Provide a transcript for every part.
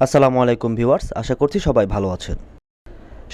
আসসালামু আলাইকুম ভিউয়ার্স, আশা করছি সবাই ভালো আছেন।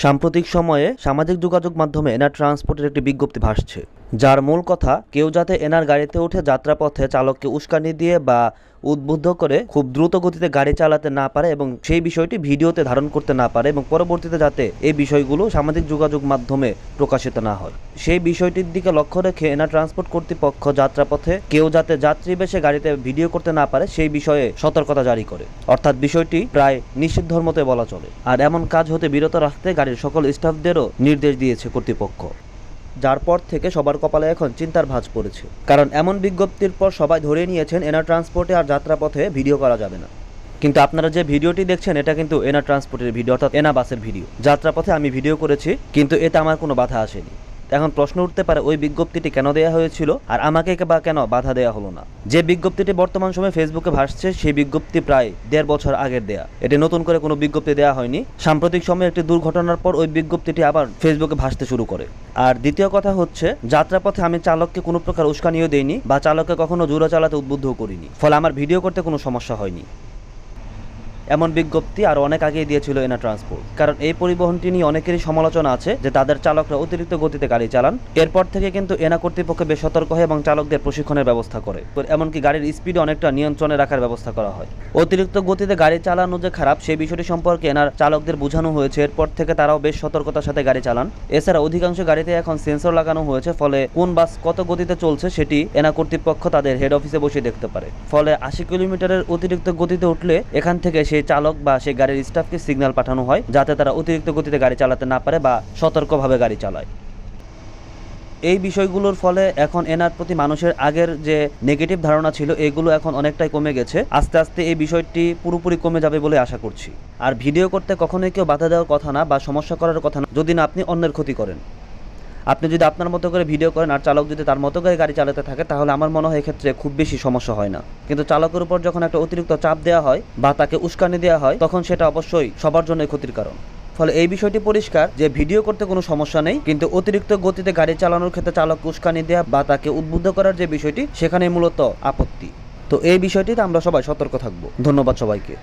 সাম্প্রতিক সময়ে সামাজিক যোগাযোগ মাধ্যমে এনার ট্রান্সপোর্টের একটি বিজ্ঞপ্তি ভাসছে, যার মূল কথা, কেউ যাতে এনার গাড়িতে উঠে যাত্রাপথে চালককে উস্কানি দিয়ে বা উদ্বুদ্ধ করে খুব দ্রুত গতিতে গাড়ি চালাতে না পারে এবং সেই বিষয়টি ভিডিওতে ধারণ করতে না পারে এবং পরবর্তীতে যাতে এই বিষয়গুলো সামাজিক যোগাযোগ মাধ্যমে প্রকাশিত না হয়। সেই বিষয়টির দিকে লক্ষ্য রেখে এনা ট্রান্সপোর্ট কর্তৃপক্ষ যাত্রাপথে কেউ যাতে যাত্রী বেশে গাড়িতে ভিডিও করতে না পারে সেই বিষয়ে সতর্কতা জারি করে। অর্থাৎ বিষয়টি প্রায় নিষিদ্ধর মতে বলা চলে। আর এমন কাজ হতে বিরত রাখতে গাড়ির সকল স্টাফদেরও নির্দেশ দিয়েছে কর্তৃপক্ষ। যার পর থেকে সবার কপালে এখন চিন্তার ভাঁজ পড়েছে। কারণ এমন বিজ্ঞপ্তির পর সবাই ধরে নিয়েছেন, এনার ট্রান্সপোর্টে আর যাত্রাপথে ভিডিও করা যাবে না। কিন্তু আপনারা যে ভিডিওটি দেখছেন, এটা কিন্তু এনা ট্রান্সপোর্টের ভিডিও, অর্থাৎ এনা বাসের ভিডিও। যাত্রাপথে আমি ভিডিও করেছি, কিন্তু এতে আমার কোনো বাধা আসেনি। এখন প্রশ্ন উঠতে পারে ওই বিজ্ঞপ্তিটি কেন দেওয়া হয়েছিল আর আমাকে বা কেন বাধা দেওয়া হলো না। যে বিজ্ঞপ্তিটি বর্তমান সময়ে ফেসবুকে ভাসছে, সেই বিজ্ঞপ্তি প্রায় দেড় বছর আগের দেয়া। এটি নতুন করে কোনো বিজ্ঞপ্তি দেওয়া হয়নি। সাম্প্রতিক সময়ে একটি দুর্ঘটনার পর ওই বিজ্ঞপ্তিটি আবার ফেসবুকে ভাসতে শুরু করে। আর দ্বিতীয় কথা হচ্ছে, যাত্রাপথে আমি চালককে কোনো প্রকার উস্কানিও দেইনি বা চালককে কখনো জোরে চালাতে উদ্বুদ্ধও করিনি। ফলে আমার ভিডিও করতে কোনো সমস্যা হয়নি। এমন বিজ্ঞপ্তি আর অনেক আগেই দিয়েছিল এনা ট্রান্সপোর্ট। কারণ এই পরিবহনটি নিয়ে অনেকেরই সমালোচনা আছে যে তাদের চালকরা অতিরিক্ত গতিতে গাড়ি চালান। এরপর থেকে কিন্তু এনা কর্তৃপক্ষ বেশ সতর্ক হয় এবং চালকদের প্রশিক্ষণের ব্যবস্থা করে। এমনকি গাড়ির স্পিড অনেকটা নিয়ন্ত্রণে রাখার ব্যবস্থা করা হয়। অতিরিক্ত গতিতে গাড়ি চালানো যে খারাপ সেই বিষয়টি সম্পর্কে এনার চালকদের বোঝানো হয়েছে। এরপর থেকে তারাও বেশ সতর্কতার সাথে গাড়ি চালান। এছাড়া অধিকাংশ গাড়িতে এখন সেন্সর লাগানো হয়েছে, ফলে কোন বাস কত গতিতে চলছে সেটি এনা কর্তৃপক্ষ তাদের হেড অফিসে বসে দেখতে পারে। ফলে আশি কিলোমিটারের অতিরিক্ত গতিতে উঠলে এখান থেকে সেই চালক বা সেই গাড়ির স্টাফকে সিগন্যাল পাঠানো হয়, যাতে তারা অতিরিক্ত গতিতে গাড়ি চালাতে না পারে বা সতর্কভাবে গাড়ি চালায়। এই বিষয়গুলোর ফলে এখন এনার প্রতি মানুষের আগের যে নেগেটিভ ধারণা ছিল, এগুলো এখন অনেকটাই কমে গেছে। আস্তে আস্তে এই বিষয়টি পুরোপুরি কমে যাবে বলে আশা করছি। আর ভিডিও করতে কখনোই কেউ বাধা দেওয়ার কথা না বা সমস্যা করার কথা না, যদি না আপনি অন্যের ক্ষতি করেন। আপনি যদি আপনার মতো করে ভিডিও করেন আর চালক যদি তার মতো করে গাড়ি চালাতে থাকে, তাহলে আমার মনে হয় এক্ষেত্রে খুব বেশি সমস্যা হয় না। কিন্তু চালকের উপর যখন একটা অতিরিক্ত চাপ দেওয়া হয় বা তাকে উস্কানি দেওয়া হয়, তখন সেটা অবশ্যই সবার জন্য ক্ষতির কারণ। ফলে এই বিষয়টি পরিষ্কার যে ভিডিও করতে কোনো সমস্যা নেই, কিন্তু অতিরিক্ত গতিতে গাড়ি চালানোর ক্ষেত্রে চালক উস্কানি দেওয়া বা তাকে উদ্বুদ্ধ করার যে বিষয়টি সেখানে মূলত আপত্তি। তো এই বিষয়টিতে আমরা সবাই সতর্ক থাকব। ধন্যবাদ সবাইকে।